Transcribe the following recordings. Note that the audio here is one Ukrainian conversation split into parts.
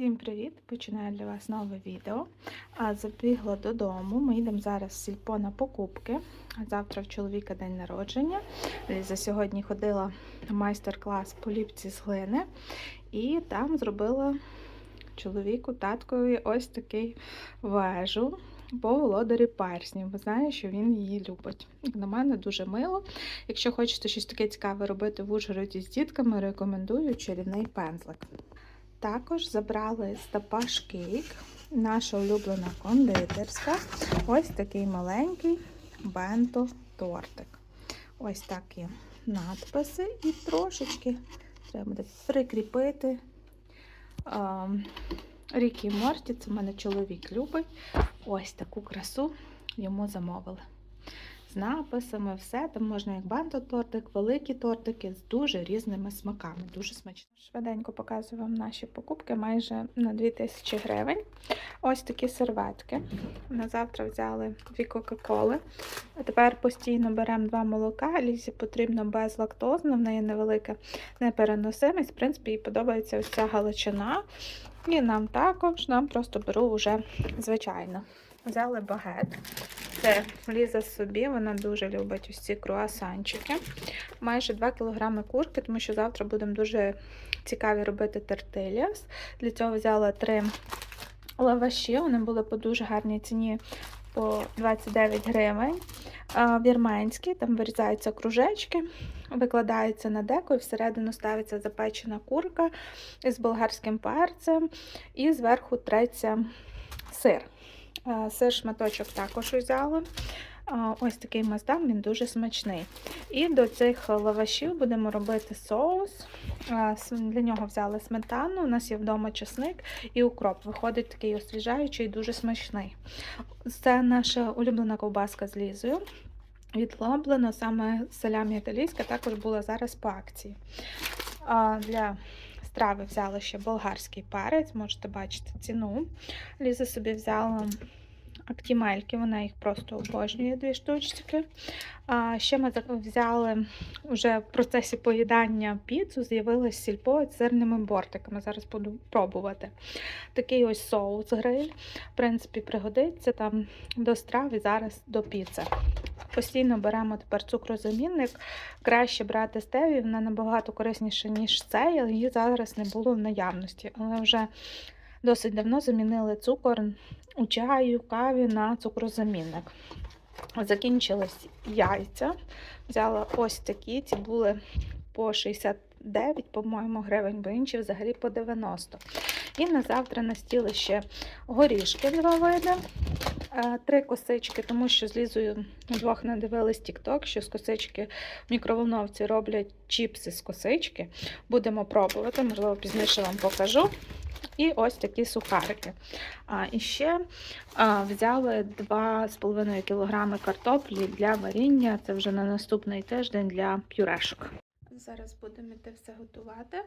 Всім привіт! Починаю для вас нове відео. Забігла додому. Ми йдемо зараз в сільпо на покупки. Завтра в чоловіка день народження. За сьогодні ходила на майстер-клас по ліпці з глини, і там зробила чоловіку таткові ось такий вежу по володарі перснів. Знаю, що він її любить. На мене дуже мило. Якщо хочете щось таке цікаве робити в Ужгороді з дітками, рекомендую чарівний пензлик. Також забрали з Кейк, наша улюблена кондитерська. Ось такий маленький бенто-тортик. Ось такі надписи і трошечки треба буде прикріпити. ем, Рікі Морті, це в мене чоловік любить. Ось таку красу йому замовили. З написами, все. Там можна як банто-тортик, великі тортики з дуже різними смаками. Дуже смачно. Швиденько показую вам наші покупки майже на 2000 гривень. Ось такі серветки. На завтра взяли дві Кока-Коли. Тепер постійно беремо два молока. Лізі потрібно безлактозне, в неї невелика непереносимість. В принципі, їй подобається ось ця галичина. І нам також, нам просто беру вже звичайно. Взяли багет. Це Ліза собі, вона дуже любить ось ці круасанчики. Майже 2 кг курки, тому що завтра будемо дуже цікаві робити тертиліас. Для цього взяла три лаваші. Вони були по дуже гарній ціні по 29 гривень. А, Вірменські, там вирізаються кружечки, викладаються на деко і всередину ставиться запечена курка з болгарським перцем, і зверху треться сир. Сир шматочок також взяла. Ось такий маздам, він дуже смачний. І до цих лавашів будемо робити соус. Для нього взяли сметану, у нас є вдома чесник і укроп. Виходить такий освіжаючий, дуже смачний. Це наша улюблена ковбаска з лізою. Відлоблено саме салямі італійська, також була зараз по акції. Для страви взяла ще болгарський перець, можете бачити ціну. Ліза собі взяла актімельки, вона їх просто обожнює дві штучки. А ще ми взяли вже в процесі поїдання піцу, з'явилась сільпо з сирними бортиками. Зараз буду пробувати. Такий ось соус гриль. В принципі, пригодиться там до страв і зараз до піци. Постійно беремо тепер цукрозамінник. Краще брати стевію, вона набагато корисніша, ніж цей, але її зараз не було в наявності. Але вже досить давно замінили цукор у чаю, каві на цукрозамінник. Закінчились яйця. Взяла ось такі, ці були по 69, по-моєму, гривень, бо інші взагалі по 90. І на завтра на стіл ще горішки два види. Е, Три косички, тому що з Лізою двох надивились TikTok, що з косички в мікроволновці роблять чіпси з косички. Будемо пробувати, можливо, пізніше вам покажу. І ось такі сухарики. А, і ще а, взяли 2,5 кг картоплі для варіння. Це вже на наступний тиждень для пюрешок. Зараз будемо йти все готувати.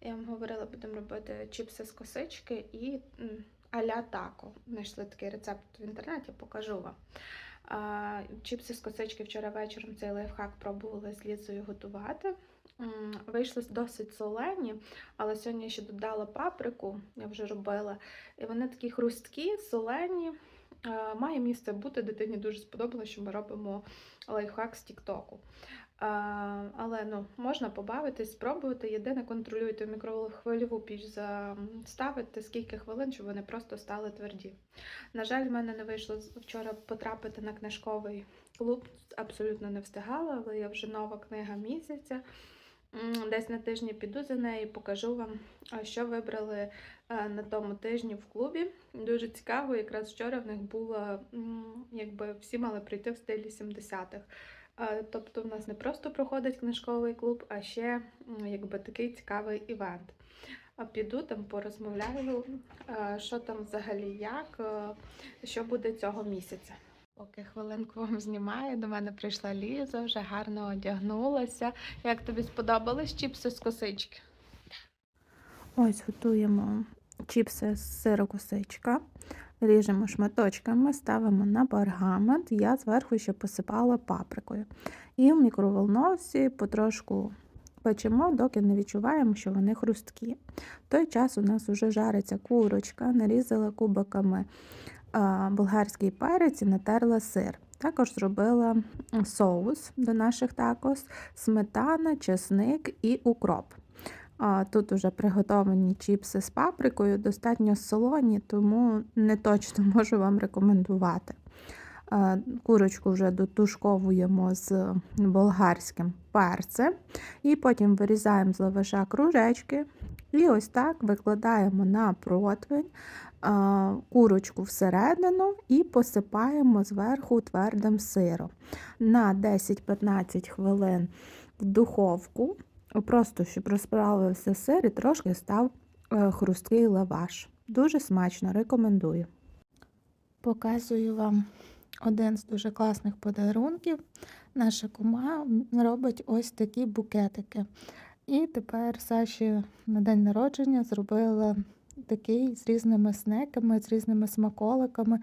Я вам говорила, будемо робити чіпси з косички і а-ля тако. Знайшли такий рецепт в інтернеті, покажу вам. Чіпси з косички вчора вечором цей лайфхак пробували з Лізою готувати. Вийшли досить солені, але сьогодні я ще додала паприку, я вже робила. І вони такі хрусткі, солені. Має місце бути, дитині дуже сподобалося, що ми робимо лайфхак з Тіктоку. Але ну, можна побавитись, спробувати. Єдине, контролюйте мікрохвильову піч ставити скільки хвилин, щоб вони просто стали тверді. На жаль, в мене не вийшло вчора потрапити на книжковий клуб, абсолютно не встигала, але є вже нова книга місяця. Десь на тижні піду за нею, покажу вам, що вибрали на тому тижні в клубі. Дуже цікаво, якраз вчора в них було, якби всі мали прийти в стилі 70-х. Тобто в нас не просто проходить книжковий клуб, а ще якби такий цікавий івент. Піду там порозмовляю, що там взагалі як, е, що буде цього місяця. Поки хвилинку вам знімаю, до мене прийшла Ліза, вже гарно одягнулася. Як тобі сподобались чіпси з косички? Ось готуємо чіпси з сиру косичка. Ріжемо шматочками, ставимо на пергамент. Я зверху ще посипала паприкою. І в мікроволновці потрошку печемо, доки не відчуваємо, що вони хрусткі. В той час у нас вже жариться курочка, нарізала кубиками болгарський перець і натерла сир. Також зробила соус до наших такос, сметана, чесник і укроп. Тут вже приготовані чіпси з паприкою, достатньо солоні, тому не точно можу вам рекомендувати. Курочку вже дотушковуємо з болгарським перцем, і потім вирізаємо з лаваша кружечки. І ось так викладаємо на противень курочку всередину і посипаємо зверху твердим сиром. На 10-15 хвилин в духовку, просто щоб розправився сир і трошки став е, хрусткий лаваш. Дуже смачно, рекомендую. Показую вам один з дуже класних подарунків. Наша кума робить ось такі букетики. І тепер Саші на день народження зробила такий з різними снеками, з різними смаколиками.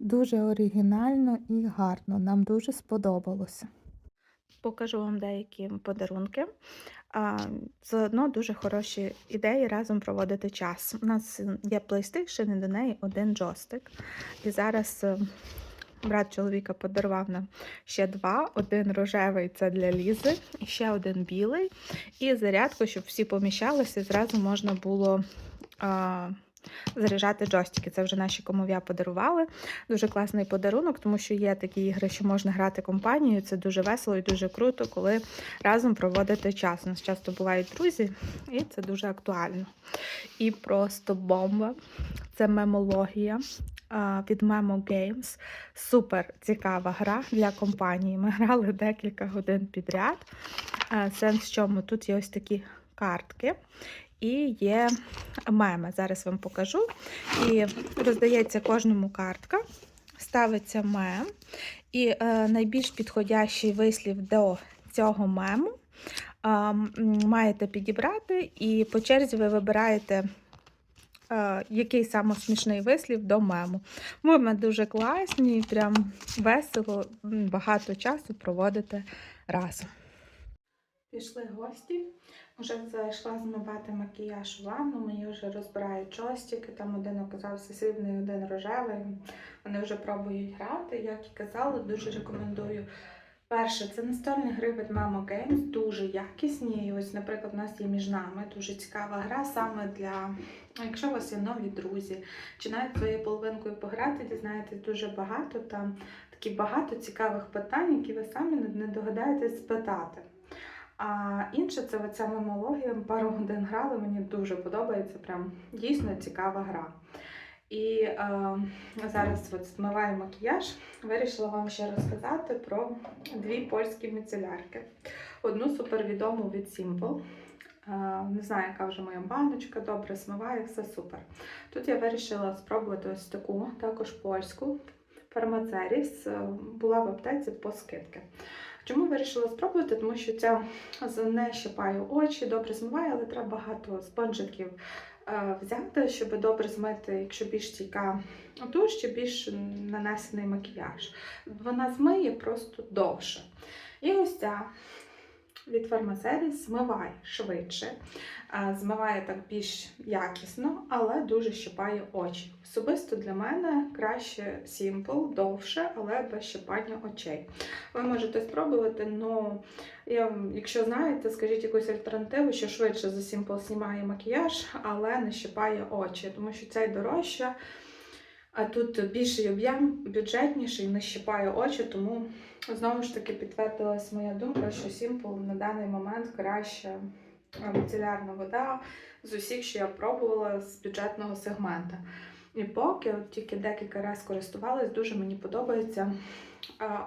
Дуже оригінально і гарно. Нам дуже сподобалося. Покажу вам деякі подарунки. Заодно дуже хороші ідеї разом проводити час. У нас є PlayStation і до неї один джойстик. І зараз е, брат чоловіка подарував нам ще два: один рожевий це для Лізи, і ще один білий. І зарядку, щоб всі поміщалися, зразу можна було. Заряджати джойстики. Це вже наші комов'я подарували. Дуже класний подарунок, тому що є такі ігри, що можна грати компанією. Це дуже весело і дуже круто, коли разом проводити час. У нас часто бувають друзі, і це дуже актуально. І просто бомба. Це мемологія від Memo Games. Супер цікава гра для компанії. Ми грали декілька годин підряд. Сенс в чому? Тут є ось такі картки. І є меми. Зараз вам покажу. І роздається кожному картка, ставиться мем. І е, найбільш підходящий вислів до цього мему е, маєте підібрати, і по черзі ви вибираєте. е, Який саме смішний вислів до мему. Меми дуже класні, прям весело, багато часу проводите разом. Пішли гості. Вже зайшла змивати макіяж в ванну, мені вже розбирають джойстики, там один оказався срібний, один рожевий. Вони вже пробують грати. Як і казала, дуже рекомендую. Перше, це настольні гри від Mamo Games, дуже якісні. І ось, наприклад, у нас є між нами дуже цікава гра саме для, якщо у вас є нові друзі, чи навіть своєю половинкою пограти, дізнаєтесь дуже багато. Там такі багато цікавих питань, які ви самі не догадаєтесь спитати. А інше це оця мемологія. Пару годин грали, мені дуже подобається. Прям дійсно цікава гра. І е, зараз от змиваю макіяж. Вирішила вам ще розказати про дві польські міцелярки. Одну супервідому від Simple. Е, не знаю, яка вже моя баночка, добре змиває, все супер. Тут я вирішила спробувати ось таку, також польську. Фармацеріс е, була в аптеці по скидки. Чому вирішила спробувати? Тому що ця не щипає очі, добре змиває, але треба багато спонжиків е, взяти, щоб добре змити, якщо більш стійка туш, чи більш нанесений макіяж. Вона змиє просто довше. І ось ця від Фармасеріс змиває швидше, е, змиває так більш якісно, але дуже щипає очі. Особисто для мене краще Simple, довше, але без щипання очей. Ви можете спробувати, я, якщо знаєте, скажіть якусь альтернативу, що швидше за Simple знімає макіяж, але не щипає очі, тому що цей дорожче. А тут більший об'єм, бюджетніший, не щипає очі, тому знову ж таки підтвердилась моя думка, що Simple на даний момент краща е, міцелярна вода з усіх, що я пробувала з бюджетного сегмента. І поки от тільки декілька разів користувалась, дуже мені подобається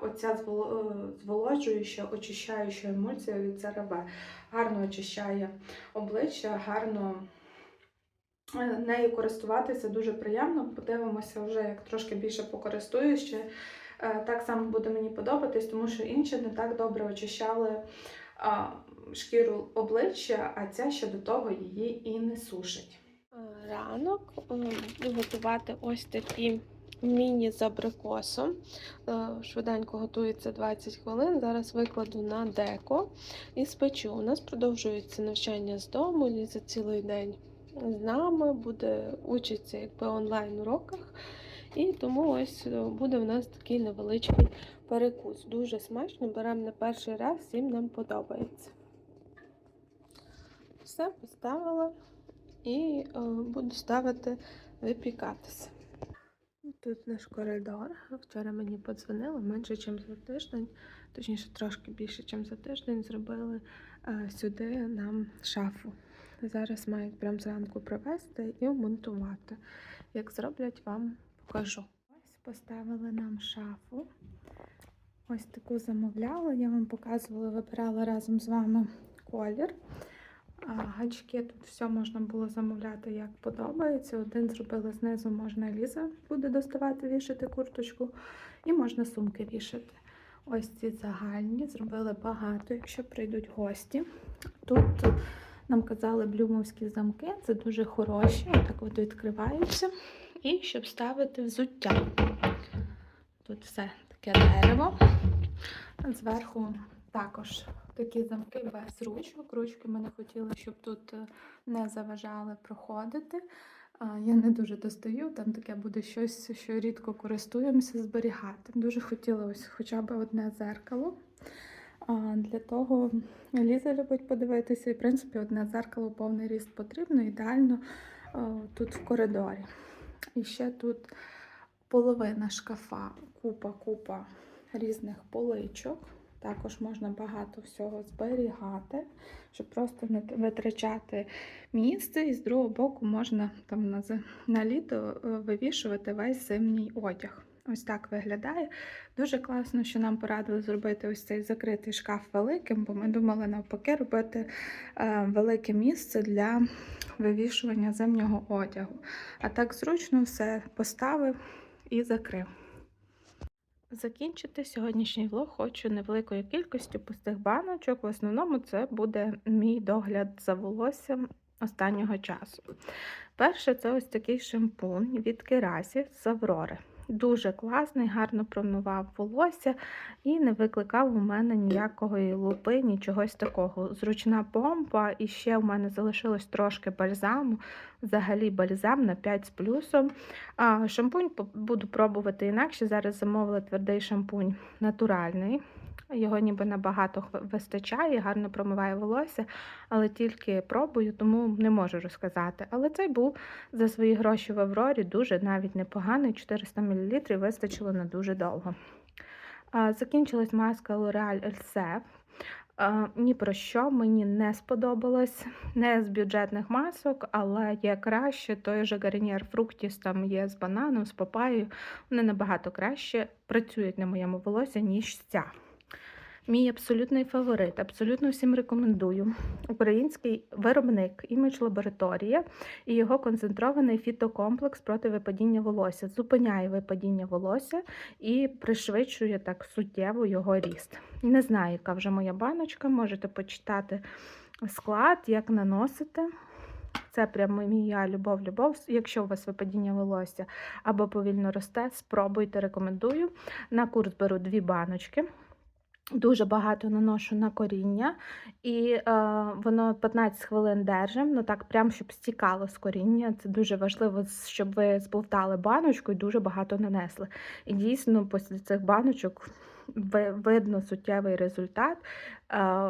оця е, зволожуюча, очищаюча емульсія від CeraVe. Гарно очищає обличчя, гарно нею користуватися дуже приємно. Подивимося вже, як трошки більше покористуюсь. Ще е, так само буде мені подобатись, тому що інші не так добре очищали шкіру обличчя, а ця ще до того її і не сушить. ранок е, буду готувати ось такі міні з абрикосом. Е, Швиденько готується 20 хвилин. Зараз викладу на деко і спечу. У нас продовжується навчання з дому, Ліза цілий день з нами, буде учиться якби онлайн уроках. І тому ось е, буде в нас такий невеличкий перекус. Дуже смачно, беремо на перший раз, всім нам подобається. Все поставила і е, буду ставити випікатися. Тут наш коридор. Вчора мені подзвонили менше, ніж за тиждень, точніше, трошки більше, ніж за тиждень, зробили е, сюди нам шафу. Зараз мають прямо зранку привезти і вмонтувати. Як зроблять, вам покажу. Ось поставили нам шафу. Ось таку замовляла. Я вам показувала, вибирала разом з вами колір. Гачки тут все можна було замовляти, як подобається. Один зробили знизу, можна Ліза буде доставати, вішати курточку, і можна сумки вішати. Ось ці загальні, зробили багато, якщо прийдуть гості. Тут нам казали блюмовські замки, це дуже хороші, отак от відкриваються. І щоб ставити взуття. Тут все таке дерево. Зверху також такі замки без ручок. Ручки ми не хотіли, щоб тут е, не заважали проходити. Я не дуже достаю, там таке буде щось, що рідко користуємося, зберігати. Дуже хотіла ось хоча б одне зеркало. А, Для того Ліза любить подивитися, і в принципі одне зеркало повний ріст потрібно, ідеально е, тут в коридорі. І ще тут половина шкафа, купа-купа різних поличок. Також можна багато всього зберігати, щоб просто не витрачати місце. І з другого боку можна там на, на літо е, вивішувати весь зимній одяг. Ось так виглядає. Дуже класно, що нам порадили зробити ось цей закритий шкаф великим, бо ми думали навпаки робити е, велике місце для вивішування зимнього одягу. А так зручно все поставив і закрив. Закінчити сьогоднішній влог хочу невеликою кількістю пустих баночок. В основному це буде мій догляд за волоссям останнього часу. Перше, це ось такий шампунь від Керасі з Аврори. Дуже класний, гарно промивав волосся і не викликав у мене ніякої лупи, нічогось такого. Зручна помпа, і ще в мене залишилось трошки бальзаму. Взагалі бальзам на 5 з плюсом. А, шампунь буду пробувати інакше. Зараз замовила твердий шампунь натуральний. Його ніби набагато вистачає, гарно промиває волосся, але тільки пробую, тому не можу розказати. Але цей був за свої гроші в Аврорі дуже навіть непоганий. 400 мл вистачило на дуже довго. Закінчилась маска L'Oreal Elsef. Ні про що мені не сподобалось. Не з бюджетних масок, але є краще. Той же Garnier Fructis там є з бананом, з папаєю. Вони набагато краще працюють на моєму волосі, ніж ця. Мій абсолютний фаворит, абсолютно всім рекомендую. Український виробник імідж лабораторія і його концентрований фітокомплекс проти випадіння волосся. Зупиняє випадіння волосся і пришвидшує так суттєво його ріст. Не знаю, яка вже моя баночка, можете почитати склад, як наносити. Це прямо моя любов-любов. Якщо у вас випадіння волосся або повільно росте, спробуйте, рекомендую. На курс беру дві баночки. Дуже багато наношу на коріння, і е, воно 15 хвилин держим, ну так, прям щоб стікало з коріння. Це дуже важливо, щоб ви збовтали баночку і дуже багато нанесли. І дійсно, після цих баночок видно суттєвий результат, е,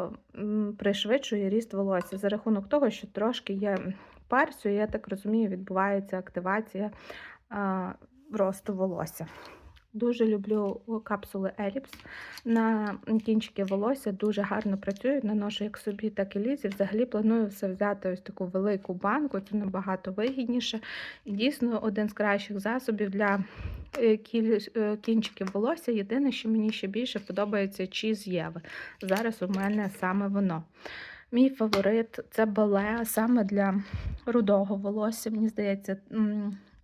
пришвидшує ріст волосся за рахунок того, що трошки є перцю, і я так розумію, відбувається активація е, росту волосся. Дуже люблю капсули Еліпс. На кінчики волосся дуже гарно працюють. Наношу як собі, так і лізі. Взагалі планую все взяти ось таку велику банку, це набагато вигідніше. І дійсно один з кращих засобів для е, е, кінчиків волосся. Єдине, що мені ще більше подобається чіз Єви. Зараз у мене саме воно. Мій фаворит це бале саме для рудого волосся. Мені здається,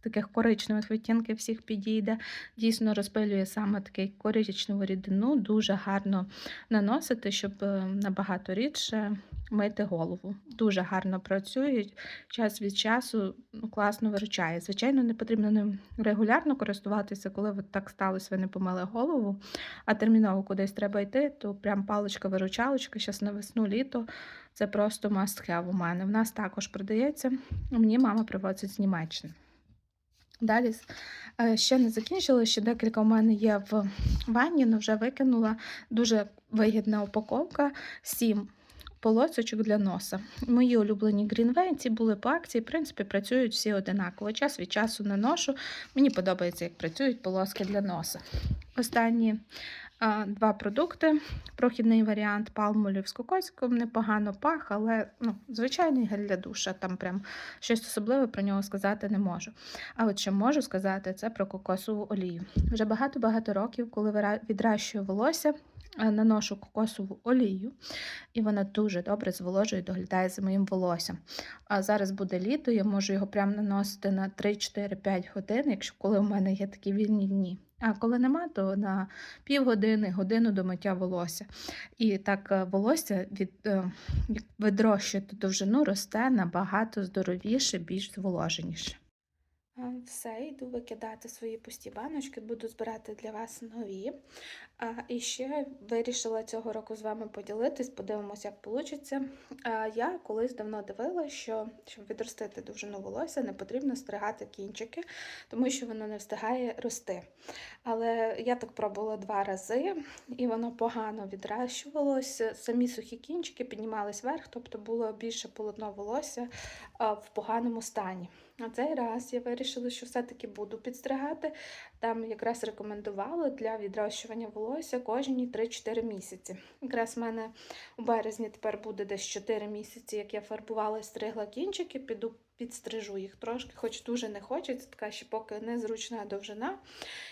таких коричневих відтінків всіх підійде. Дійсно розпилює саме такий коричневу рідину, дуже гарно наносити, щоб е, набагато рідше мити голову. Дуже гарно працюють, час від часу ну, класно виручає. Звичайно, не потрібно ним регулярно користуватися, коли так сталося, ви не помили голову, а терміново кудись треба йти, то прям паличка-виручалочка, зараз на весну літо. Це просто must have у мене. В нас також продається. Мені мама привозить з Німеччини. Далі е, ще не закінчила, ще декілька у мене є в ванні, але вже викинула. Дуже вигідна упаковка. Сім полосочок для носа. Мої улюблені Greenway, ці були по акції, в принципі, працюють всі одинаково. Час від часу наношу. Мені подобається, як працюють полоски для носа. Останні два продукти. Прохідний варіант палмолів з кокосиком непогано пах, але ну, звичайний гель для душа. Там прям щось особливе про нього сказати не можу. А от що можу сказати, це про кокосову олію. Вже багато-багато років, коли відращую волосся, е, наношу кокосову олію, і вона дуже добре зволожує доглядає за моїм волоссям. А зараз буде літо, я можу його прямо наносити на 3-4-5 годин, якщо коли у мене є такі вільні дні. А коли нема, то на півгодини, годину до миття волосся. І так е, волосся від е, як видрощуєте довжину, росте набагато здоровіше, більш зволоженіше. Все, йду викидати свої пусті баночки, буду збирати для вас нові. А, і ще вирішила цього року з вами поділитись, подивимося, як вийде. Я колись давно дивилася, що щоб відростити довжину волосся, не потрібно стригати кінчики, тому що воно не встигає рости. Але я так пробувала два рази, і воно погано відращувалося. Самі сухі кінчики піднімались вверх, тобто було більше полотно волосся в поганому стані. На цей раз я вирішила, що все-таки буду підстригати. Там якраз рекомендували для відрощування волосся кожні 3-4 місяці. Якраз в мене у березні тепер буде десь 4 місяці, як я фарбувала і стригла кінчики, піду підстрижу їх трошки, хоч дуже не хочеться, така ще поки незручна довжина,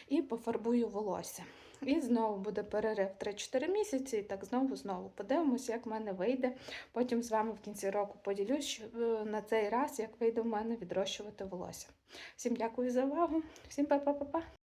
і пофарбую волосся. І знову буде перерив 3-4 місяці, і так знову-знову подивимося, як в мене вийде. Потім з вами в кінці року поділюсь е, на цей раз, як вийде в мене відрощувати волосся. Всім дякую за увагу, всім па-па-па-па!